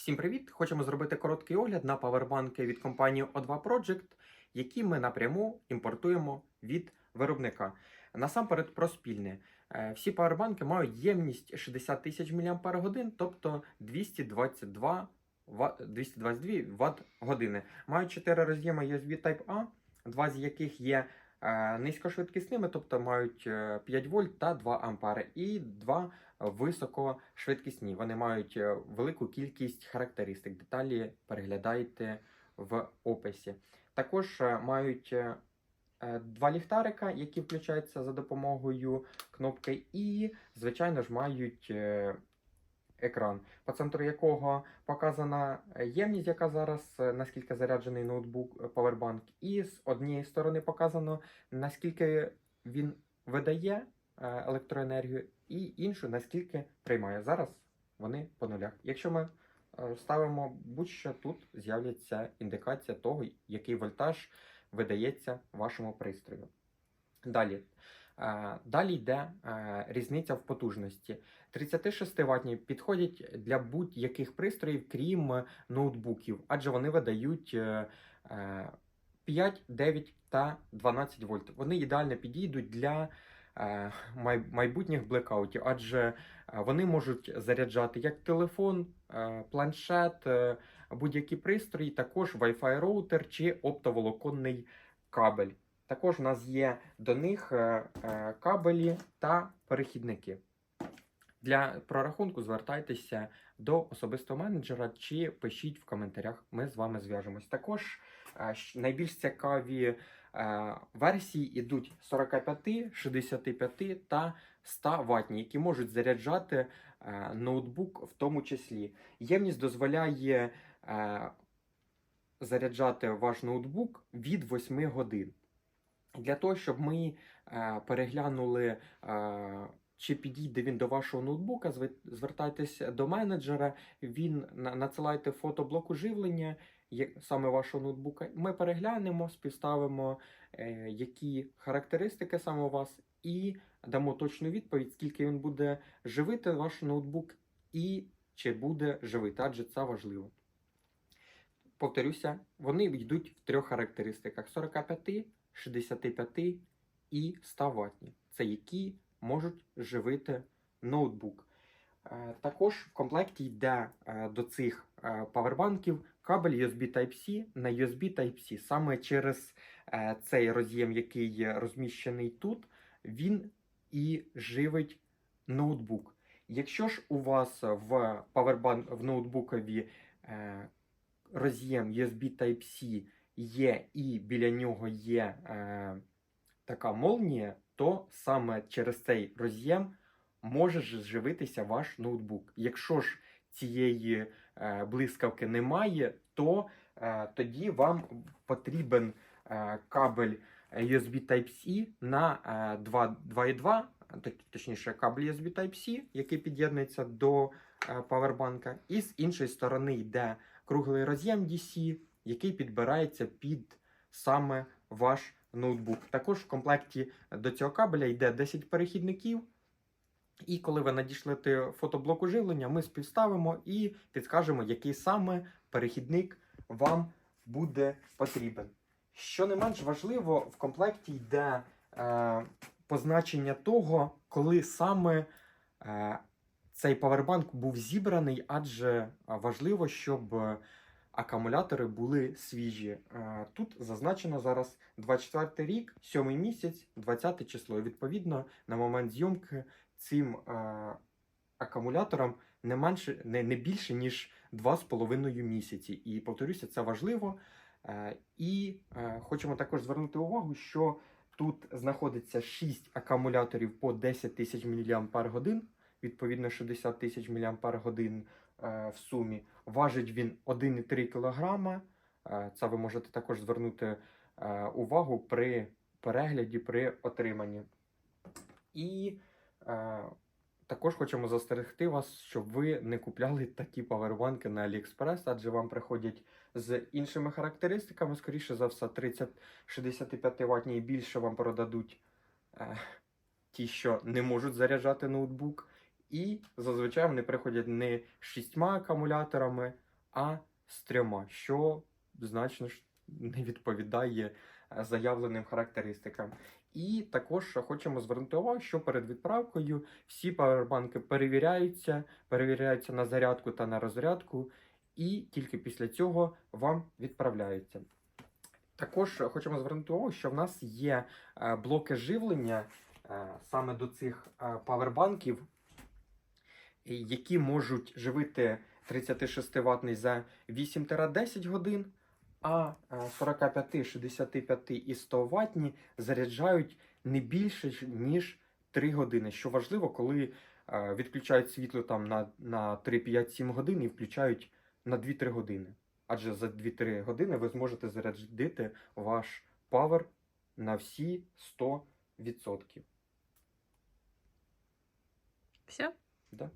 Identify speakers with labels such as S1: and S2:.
S1: Всім привіт! Хочемо зробити короткий огляд на павербанки від компанії O2 Project, які ми напряму імпортуємо від виробника. Насамперед про спільне. Е, Всі павербанки мають ємність 60 тисяч мАч, тобто 222 ва- 222 Вт години. Мають 4 роз'єми USB Type-A, два з яких є низькошвидкісними, тобто мають е, 5 вольт та 2 ампери, і два високошвидкісні. Вони мають е, велику кількість характеристик. Деталі переглядайте в описі. Також е, мають е, е, два ліхтарика, які включаються за допомогою кнопки, і, звичайно ж, мають е, екран, по центру якого показана е, ємність, яка зараз, е, наскільки заряджений ноутбук е, Powerbank, і з однієї сторони показано, наскільки він видає е, електроенергію, і іншу, наскільки приймає. Зараз вони по нулях. Якщо ми е, ставимо будь-що, тут з'являться індикація того, який вольтаж видається вашому пристрою. Далі. Е, Далі йде е, різниця в потужності. 36 ватні підходять для будь-яких пристроїв, крім ноутбуків, адже вони видають е, е, 5, 9 та 12 вольт. Вони ідеально підійдуть для майбутніх блекаутів, адже вони можуть заряджати як телефон, планшет, будь-які пристрої, також Wi-Fi роутер чи оптоволоконний кабель. Також у нас є до них е, е, кабелі та перехідники. Для прорахунку звертайтеся до особистого менеджера чи пишіть в коментарях. Ми з вами зв'яжемось. Також е, найбільш цікаві версії йдуть 45, 65 та 100 ватні, які можуть заряджати ноутбук в тому числі. Ємність дозволяє заряджати ваш ноутбук від 8 годин. Для того, щоб ми е, переглянули, е, чи підійде він до вашого ноутбука, звертайтесь до менеджера, він надсилайте фото блоку живлення саме вашого ноутбука. Ми переглянемо, співставимо, е, які характеристики саме у вас, і дамо точну відповідь, скільки він буде живити ваш ноутбук і чи буде живити, адже це важливо. Повторюся, вони йдуть в трьох характеристиках: 45, 65 і 100 ватні. Це які можуть живити ноутбук. Е, Також в комплекті йде е, до цих е, павербанків кабель USB Type-C на USB Type-C. Саме через цей роз'єм, який розміщений тут, він і живить ноутбук. Якщо ж у вас в павербанк в ноутбукові роз'єм USB Type-C є і біля нього є е, така молнія, то саме через цей роз'єм може ж живитися ваш ноутбук. Якщо ж цієї е, блискавки немає, то е, тоді вам потрібен е, кабель USB Type-C на е, 2.2, точніше кабель USB Type-C, який під'єднується до е, павербанка, і з іншої сторони йде круглий роз'єм DC, який підбирається під саме ваш ноутбук. Також в комплекті до цього кабеля йде 10 перехідників. І коли ви надішлете фотоблок живлення, ми співставимо і підскажемо, який саме перехідник вам буде потрібен. Що не менш важливо, в комплекті йде е, позначення того, коли саме е, цей павербанк був зібраний, адже важливо, щоб акумулятори були свіжі. Е, Тут зазначено зараз 24 рік, 7 місяць, 20 число. Відповідно, на момент зйомки цим е, акумуляторам не менше, не, не більше, ніж 2,5 місяці. І повторюся, це важливо. Е, і хочемо також звернути увагу, що тут знаходиться 6 акумуляторів по 10 тисяч мАч, відповідно 60 тисяч мАч е, в сумі. Важить він 1,3 кг. Е, Це ви можете також звернути е, увагу при перегляді, при отриманні. І е, також хочемо застерегти вас, щоб ви не купляли такі павербанки на AliExpress, адже вам приходять з іншими характеристиками. Скоріше за все, 30-65 ватні і більше вам продадуть е, ті, що не можуть заряджати ноутбук. І зазвичай вони приходять не з шістьма акумуляторами, а з трьома, що значно ж не відповідає е, заявленим характеристикам. І також хочемо звернути увагу, що перед відправкою всі павербанки перевіряються, перевіряються на зарядку та на розрядку, і тільки після цього вам відправляються. Також хочемо звернути увагу, що в нас є е, блоки живлення е, саме до цих павербанків, які можуть живити 36 ватний за 8-10 годин, а е, 45, 65 і 100 ватні заряджають не більше ніж 3 години. Що важливо, коли е, відключають світло там на, на 3-5-7 годин і включають на 2-3 години. Адже за 2-3 години ви зможете зарядити ваш павер на всі 100%.
S2: Все?
S1: Да?